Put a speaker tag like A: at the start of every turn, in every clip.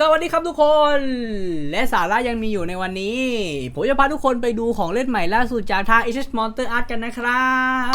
A: สวัสดีครับทุกคน และสาระยังมีอยู่ในวันนี้ ผมจะพาทุกคนไปดูของเล่นใหม่ล่าสุดจากทาง HS Monster Art กันนะครั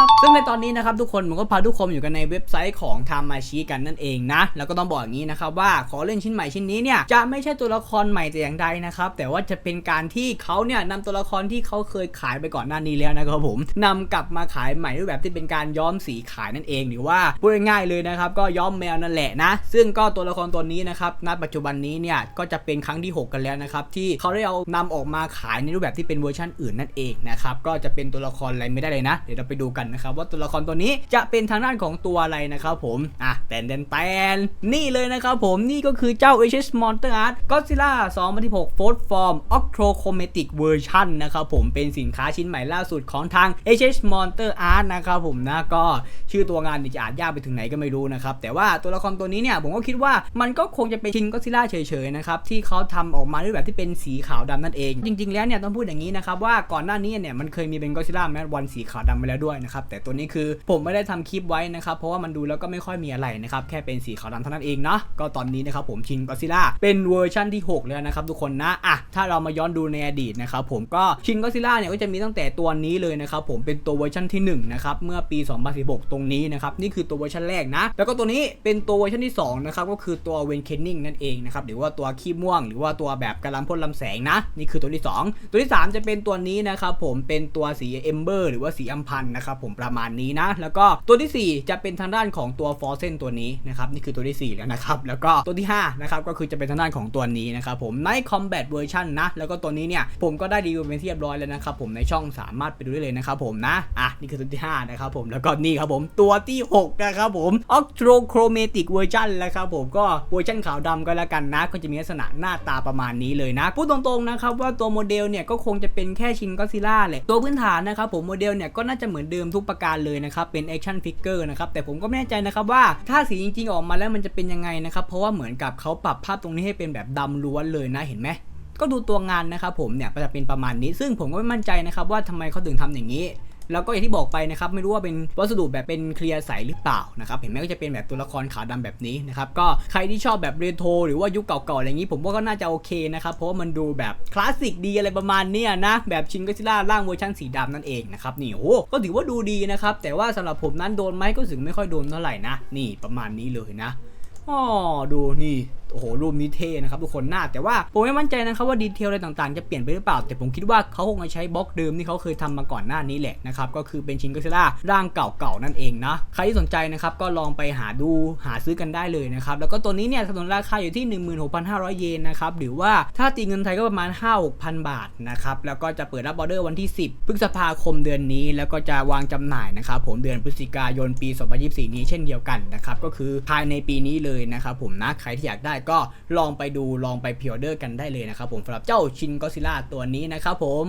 A: บ ซึ่งในตอนนี้นะครับทุกคนผมก็พาทุกคนอยู่กันในเว็บไซต์ของ t a m a s h i กันนั่นเองนะ แล้วก็ต้องบอกอย่างนี้นะครับว่าของเล่นชิ้นใหม่ชิ้นนี้เนี่ยจะไม่ใช่ตัวละครใหม่แต่อย่างใดนะครับ แต่ว่าจะเป็นการที่เขาเนี่ยนำตัวละครที่เขาเคยขายไปก่อนหน้านี้แล้วนะครับผมนำกลับมาขายใหม่รูปแบบที่เป็นการย้อมสีขายนั่นเองหรือว่าพูดง่ายๆเลยนะครับก็ย้อมแมวนั่นแหละนะ ซึ่งก็ตัวละครตัวนี้นะครับณปัจจุบันนี้เนี่ยก็จะเป็นครั้งที่ 6 กันแล้วนะครับ ที่เขาได้เอานำออกมาขายในรูปแบบที่เป็นเวอร์ชันอื่นนั่นเองนะครับก็จะเป็นตัวละครอะไรไม่ได้เลยนะ เดี๋ยวเราไปดูกันนะครับว่าตัวละครตัวนี้จะเป็นทางด้านของตัวอะไรนะครับผมอะแตนแตนแตนนี่เลยนะครับผมนี่ก็คือเจ้า HS Monster Art Godzilla 2016 Fourth Form Octrochromatic Version นะครับผมเป็นสินค้าชิ้นใหม่ล่าสุดของทาง HS Monster Art นะครับผมนะก็ชื่อตัวงานจะอ่านยากไปถึงไหนก็ไม่รู้นะครับแต่ว่าตัวละครตัวนี้เนี่ยผมก็คิดว่ามันก็คงจะเป็นชินก็ซิล่าเฉยๆนะครับที่เขาทำออกมาในรูปแบบที่เป็นสีขาวดำนั่นเอง จริง ๆแล้วเนี่ยต้องพูดอย่างนี้นะครับว่าก่อนหน้านี้เนี่ยมันเคยมีเป็นก็ซิล่าแมสวันสีขาวดำไปแล้วด้วยนะครับแต่ตัวนี้คือผมไม่ได้ทำคลิปไว้นะครับเพราะว่ามันดูแล้วก็ไม่ค่อยมีอะไรนะครับแค่เป็นสีขาวดำเท่านั้นเองเนาะก็ตอนนี้นะครับผมชินก็ซิล่าเป็นเวอร์ชันที่ 6 แล้วนะครับทุกคนนะอะถ้าเรามาย้อนดูในอดีตนะครับผมก็ชินก็ซิล่าเนี่ยก็จะมีตั้งแต่ตัวนี้เลยนะครับผมเป็นตัวเวอร์ชันที่1นะครับเมื่อปี 2016 ตรงนี้นะครับนี่คือตัวเวอร์ชันแรกนะแล้วก็ตัวนี้เป็นตัวเวอร์ชันที่2นะครับก็คือตัวเวนเคนนิงนั่นเองนะครับหรือว่าตัวขี้ม่วง หรือว่าตัวแบบกระลำพ่นลำแสงนะ นี่คือตัวที่ 2 ตัวที่ 3 จะเป็นตัวนี้นะครับผมเป็นตัวสีเอมเบอร์หรือว่าสีอัมพันนะครับผมประมาณนี้นะ แล้วก็ตัวทีสี่4 จะเป็นทางด้านของตัวฟอร์เซนตัวนี้นะครับนี่คือตัวที่ 4 แล้วนะครับแล้วก็ตัวที่5นะครับก็คือจะเป็นทางด้านของตัวนี้นะครับผมใน Combat Version นนะแล้วก็ตัวนี้เนี่ยผมก็ได้รีวิวเป็นที่เรียบร้อยแล้วนะครับผมในช่องสามารถไปดูได้เลยนะครับผมนะอะนี่คือตัวที่5นะครับผมแล้วก็นี่ครับผมตัวที่6นะครับผม Octrochromatic Version แล้วครับผมก็เวอร์ชันขาวดำก็แล้วกันนะก็จะมีลักษณะหน้าตาประมาณนี้เลยนะ พูดตรงๆนะครับว่าตัวโมเดลเนี่ยก็คงจะเป็นแค่ชินก็ซิล่าแหละตัวพื้นฐานนะครับผมโมเดลเนี่ยก็น่าจะเหมือนเดิมทุกประการเลยนะครับเป็นแอคชั่นฟิกเกอร์นะครับแต่ผมก็ไม่แน่ใจนะครับว่าถ้าสีจริงๆออกมาแล้วมันจะเป็นยังไงนะครับเพราะว่าเหมือนกับเขาปรับภาพตรงนี้ให้เป็นแบบดำล้วนเลยนะเห็นไหมก็ดูตัวงานนะครับผมเนี่ยจะเป็นประมาณนี้ ซึ่งผมก็ไม่มั่นใจนะครับว่าทำไมเขาถึงทำอย่างนี้ แล้วก็อย่างที่บอกไปนะครับไม่รู้ว่าเป็นวัสดุแบบเป็นเคลียร์ใสหรือเปล่านะครับเห็นไหมก็จะเป็นแบบตัวละครขาวดำแบบนี้นะครับก็ใครที่ชอบแบบเรโทรหรือว่ายุคเก่าๆอะไรอย่างนี้ ผมว่าก็น่าจะโอเคนะครับเพราะว่ามันดูแบบคลาสสิกดีอะไรประมาณเนี้ยนะแบบชินก็ซิล่าร่างเวอร์ชันสีดำนั่นเองนะครับนี่โอ้ก็ถือว่าดูดีนะครับแต่ว่าสำหรับผมนั้นโดนไหมก็รู้สึกไม่ค่อยโดนเท่าไหร่นะนี่ประมาณนี้เลยนะอ๋อดูนี่ โอ้โหรูปนี้เท่นะครับทุกคนหน้า แต่ว่าผมไม่มั่นใจนะครับว่าดีเทลอะไรต่างๆ จะเปลี่ยนไปหรือเปล่า แต่ผมคิดว่าเขาคงจะใช้บล็อกเดิมที่เขาเคยทำมาก่อนหน้านี้แหละนะครับก็คือเป็นชินก็ซิล่าร่างเก่าๆนั่นเองนะใครที่สนใจนะครับก็ลองไปหาดูหาซื้อกันได้เลยนะครับแล้วก็ตัวนี้เนี่ยสนุนราคาอยู่ที่ 16,500 เยนนะครับหรือว่าถ้าตีเงินไทยก็ประมาณ 5-6,000 บาทนะครับแล้วก็จะเปิดรับออเดอร์วันที่ 10 พฤษภาคมเดือนนี้ แล้วก็จะวางจำหน่ายนะครับผมเดือนพฤศจิกายนปี 2024 นี้เช่นเดียวกันนะครับก็คือภายในปีนี้เลยนะครับผมนะใครที่อยากได้ก็ลองไปดูลองไปพิออเดอร์กันได้เลยนะครับผมสำหรับเจ้าชินก็ซิล่าตัวนี้นะครับผม